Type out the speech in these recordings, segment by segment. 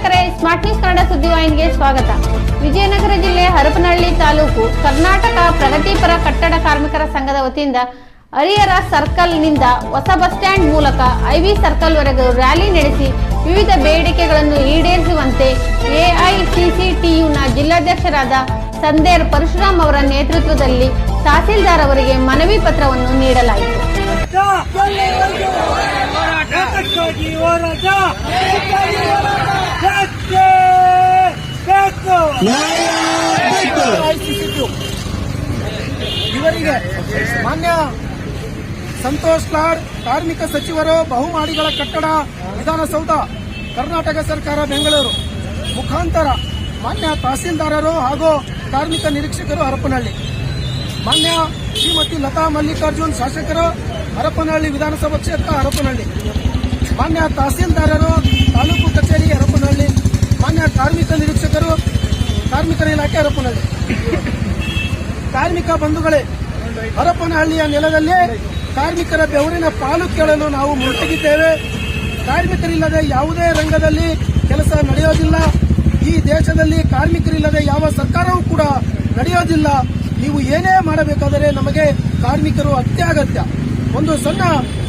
Smart news Kannada ಸುದ್ದಿವಾಹಿನಿಗೆ ಸ್ವಾಗತ ವಿಜಯನಗರ ಜಿಲ್ಲೆ ಹರಪನಹಳ್ಳಿ ತಾಲೂಕು ಕರ್ನಾಟಕ ಪ್ರಗತಿಪರ ಕಟ್ಟಡ ಕಾರ್ಮಿಕರ ಸಂಘದ ವತಿಯಿಂದ ಹರಿಹರ ಸರ್ಕಲ್ನಿಂದ ಹೊಸ ಬಸ್ ಸ್ಟ್ಯಾಂಡ್ ಮೂಲಕ ಐವಿ ಸರ್ಕಲ್ ವರೆಗೂ ರ್ಯಾಲಿ ನಡೆಸಿ ವಿವಿಧ ಬೇಡಿಕೆಗಳನ್ನು ಈಡೇರಿಸುವಂತೆ ಎಐಸಿಸಿಟಿಯುನ ಜಿಲ್ಲಾಧ್ಯಕ್ಷರಾದ ಸಂದೇರ್ ಪರಶುರಾಮ್ ಅವರ ನೇತೃತ್ವದಲ್ಲಿ ತಹಸೀಲ್ದಾರ್ ಅವರಿಗೆ ಮನವಿ ಪತ್ರವನ್ನು ನೀಡಲಾಯಿತು ಇವರಿಗೆ ಮಾನ್ಯ ಸಂತೋಷ್ ಲಾಡ್ ಕಾರ್ಮಿಕ ಸಚಿವರು, ಬಹುಮಾಡಿಗಳ ಕಟ್ಟಡ, ವಿಧಾನಸೌಧ, ಕರ್ನಾಟಕ ಸರ್ಕಾರ, ಬೆಂಗಳೂರು. ಮುಖಾಂತರ ಮಾನ್ಯ ತಹಸೀಲ್ದಾರರು ಹಾಗೂ ಕಾರ್ಮಿಕ ನಿರೀಕ್ಷಕರು ಹರಪನಹಳ್ಳಿ. ಮಾನ್ಯ ಶ್ರೀಮತಿ ಲತಾ ಮಲ್ಲಿಕಾರ್ಜುನ್, ಶಾಸಕರು ಹರಪನಹಳ್ಳಿ ವಿಧಾನಸಭಾ ಕ್ಷೇತ್ರ, ಹರಪನಹಳ್ಳಿ. ಮಾನ್ಯ ತಹಸೀಲ್ದಾರರು, ತಾಲೂಕು ಕಚೇರಿ, ಹರಪನಹಳ್ಳಿ. ಮಾನ್ಯ ಕಾರ್ಮಿಕ ನಿರೀಕ್ಷಕರು ಕಾರ್ಮಿಕರ ಇಲಾಖೆ ಹರಪನಹಳ್ಳಿ. ಕಾರ್ಮಿಕ ಬಂಧುಗಳೇ, ಹರಪನಹಳ್ಳಿಯ ನೆಲದಲ್ಲಿ ಕಾರ್ಮಿಕರ ಬೆವರಿನ ಪಾಲು ಕೇಳಲು ನಾವು ಮುಟ್ಟಿಗಿದ್ದೇವೆ ಕಾರ್ಮಿಕರಿಲ್ಲದೆ ಯಾವುದೇ ರಂಗದಲ್ಲಿ ಕೆಲಸ ನಡೆಯೋದಿಲ್ಲ. ಈ ದೇಶದಲ್ಲಿ ಕಾರ್ಮಿಕರಿಲ್ಲದೆ ಯಾವ ಸರ್ಕಾರವೂ ಕೂಡ ನಡೆಯೋದಿಲ್ಲ. ನೀವು ಏನೇ ಮಾಡಬೇಕಾದರೆ ನಮಗೆ ಕಾರ್ಮಿಕರು ಅತ್ಯಗತ್ಯ. ಒಂದು ಸಣ್ಣ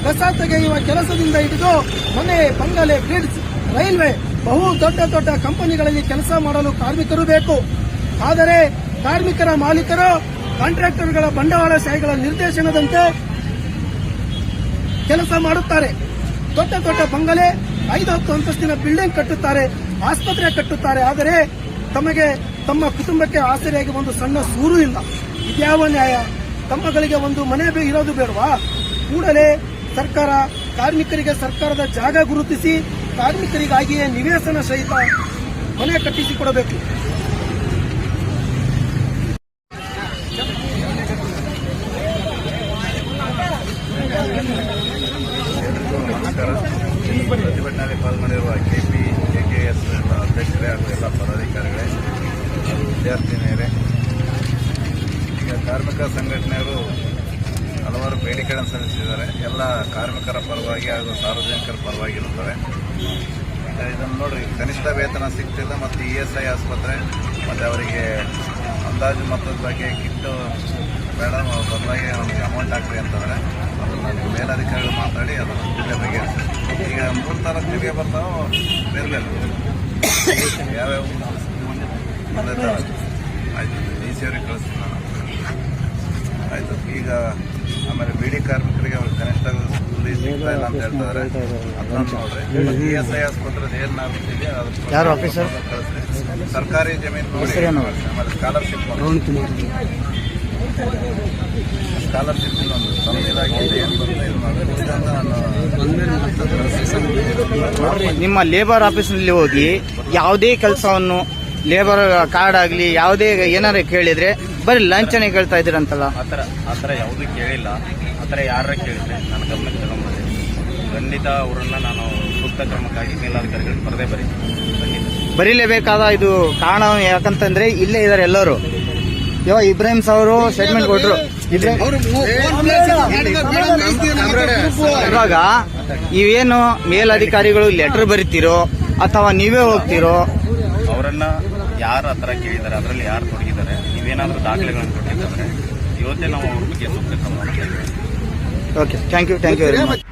ಕಸ ತೆಗೆಯುವ ಕೆಲಸದಿಂದ ಹಿಡಿದು ಮನೆ, ಬಂಗಲೆ ಬ್ರಿಡ್ಜ್ ರೈಲ್ವೆ ಬಹು ದೊಡ್ಡ ದೊಡ್ಡ ಕಂಪನಿಗಳಲ್ಲಿ ಕೆಲಸ ಮಾಡಲು ಕಾರ್ಮಿಕರು ಬೇಕು. ಆದರೆ ಕಾರ್ಮಿಕರ ಮಾಲೀಕರು ಕಾಂಟ್ರಾಕ್ಟರ್ಗಳ ಬಂಡವಾಳಶಾಹಿಗಳ ನಿರ್ದೇಶನದಂತೆ ಕೆಲಸ ಮಾಡುತ್ತಾರೆ. ದೊಡ್ಡ ದೊಡ್ಡ ಬಂಗಲೆ, ಐದು ಹತ್ತು ಅಂತಸ್ತಿನ ಬಿಲ್ಡಿಂಗ್ ಕಟ್ಟುತ್ತಾರೆ, ಆಸ್ಪತ್ರೆ ಕಟ್ಟುತ್ತಾರೆ. ಆದರೆ ತಮಗೆ, ತಮ್ಮ ಕುಟುಂಬಕ್ಕೆ ಆಸರೆಯಾಗಿ ಒಂದು ಸಣ್ಣ ಸೂರು ಇಲ್ಲ. ಇದ್ಯಾವ ನ್ಯಾಯ? ತಮ್ಮಗಳಿಗೆ ಒಂದು ಮನೆ ಇರೋದು ಬೇಡವಾ? ಕೂಡಲೇ ಸರ್ಕಾರ, ಕಾರ್ಮಿಕರಿಗೆ ಸರ್ಕಾರದ ಜಾಗ ಗುರುತಿಸಿ, ಕಾರ್ಮಿಕರಿಗಾಗಿಯೇ ನಿವೇಶನ ಸಹಿತ ಮನೆ ಕಟ್ಟಿಸಿಕೊಡಬೇಕು. ಪ್ರತಿಭಟನೆಯಲ್ಲಿ ಪಾಲ್ಗೊಂಡಿರುವ ಕೆಪಿ ಎಸ್ ಅಧ್ಯಕ್ಷರೇ ಹಾಗೂ ಎಲ್ಲ ಪದಾಧಿಕಾರಿಗಳೇ ವಿದ್ಯಾರ್ಥಿನಿಯರೇ ಈಗ ಕಾರ್ಮಿಕ ಸಂಘಟನೆಯವರು ಹಲವಾರು ಬೇಡಿಕೆಗಳನ್ನು ಸಲ್ಲಿಸಿದ್ದಾರೆ ಎಲ್ಲ ಕಾರ್ಮಿಕರ ಪರವಾಗಿ ಹಾಗೂ ಸಾರ್ವಜನಿಕರ ಪರವಾಗಿ ಇರುತ್ತವೆ ಈಗ ಇದನ್ನು ನೋಡ್ರಿ ಕನಿಷ್ಠ ವೇತನ ಸಿಗ್ತಿಲ್ಲ ಮತ್ತು ಇ ಎಸ್ ಐ ಆಸ್ಪತ್ರೆ ಮತ್ತು ಅವರಿಗೆ ಅಂದಾಜು ಮೊತ್ತದ ಬಗ್ಗೆ ಕಿಟ್ಟು ಬೇಡ ಬದಲಾಗಿ ಅವ್ರಿಗೆ ಅಮೌಂಟ್ ಹಾಕ್ರಿ ಅಂತಂದರೆ ಅದನ್ನು ನಾನು ಮೇಲಧಿಕಾರಿಗಳು ಮಾತಾಡಿ ಅದನ್ನು ಬಿಲ್ ಬಗೆಹರಿಸಿ. ಈಗ ಮೂರು ಥರ ನಿಮಗೆ ಬರ್ತಾವೋ ಬೇರೆ ಬೇರೆ. ಯಾವ್ಯಾವ ಆಯಿತು ಡಿ ಸಿ ಅವ್ರಿಗೆ ಕಳಿಸ್ತೀನಿ ನಾನು. ಆಯಿತು ಈಗ ಆಮೇಲೆ ಬಿಡಿ ಕಾರ್ಮಿಕರಿಗೆ ಅವ್ರಿಗೆ ಕನಿಷ್ಠ ಸಿಗ್ತಾ ಇಲ್ಲ ಅಂತ ಹೇಳ್ತಾರೆ ಅದನ್ನ ನೋಡ್ರಿ. ಇ ಎಸ್ ಐ ಆಸ್ಪತ್ರೆ ಏನು ನಾವು ಅದ್ರ? ಕಳಿಸ್ರಿ. ಸರ್ಕಾರಿ ಜಮೀನು ನೋಡಿ. ಆಮೇಲೆ ಸ್ಕಾಲರ್ಶಿಪ್ ಸ್ಕಾಲರ್ಶಿಪ್ ಒಂದು ನಾನು ನಿಮ್ಮ ಲೇಬರ್ ಆಫೀಸ್ನಲ್ಲಿ ಹೋಗಿ ಯಾವುದೇ ಕೆಲಸವನ್ನು ಲೇಬರ್ ಕಾರ್ಡ್ ಆಗಲಿ ಯಾವುದೇ ಏನಾರ ಕೇಳಿದ್ರೆ ಬರೀ ಲಂಚನೆ ಕೇಳ್ತಾ ಇದ್ದೀರಂತಲ್ಲ. ಆ ಥರ ಆ ಥರ ಯಾವುದೂ ಕೇಳಿಲ್ಲ. ಆ ಥರ ಯಾರ ಕೇಳಿದ್ರೆ ನನ್ನ ಗಮನಕ್ಕೆ ತಗೊಂಬಂದೆ ಖಂಡಿತ ಅವರನ್ನ ನಾನು ಸೂಕ್ತ ಕ್ರಮಕ್ಕಾಗಿ ಮೇಲಾಧಿಕಾರಿಗಳಿಗೆ ಬರದೇ ಬರೀ ಬರೀಲೇಬೇಕಾದ ಇದು ಕಾರಣ ಯಾಕಂತಂದ್ರೆ ಇಲ್ಲೇ ಇದ್ದಾರೆ ಎಲ್ಲರೂ. ಇವಾಗ ಇಬ್ರಾಹಿಂ ಅವರು ಸ್ಟೇಟ್ಮೆಂಟ್ ಇಬ್ರಾಹಿಂ ಇವಾಗ ನೀವೇನು ಮೇಲಧಿಕಾರಿಗಳು ಲೆಟರ್ ಬರಿತೀರೋ ಅಥವಾ ನೀವೇ ಹೋಗ್ತಿರೋ? ಅವರನ್ನ ಯಾರ ಹತ್ರ ಥರ ಕೇಳಿದ್ದಾರೆ ಅದರಲ್ಲಿ ಯಾರು ತೊಡಗಿದ್ದಾರೆ ನೀವೇನಾದರೂ ದಾಖಲೆಗಳನ್ನು ಕೊಟ್ಟಿದ್ದಾರೆ ಇವತ್ತೇ ನಾವು ಅವ್ರ ಬಗ್ಗೆ ಸೂಕ್ತ ಕ್ರಮ okay thank you thank you very much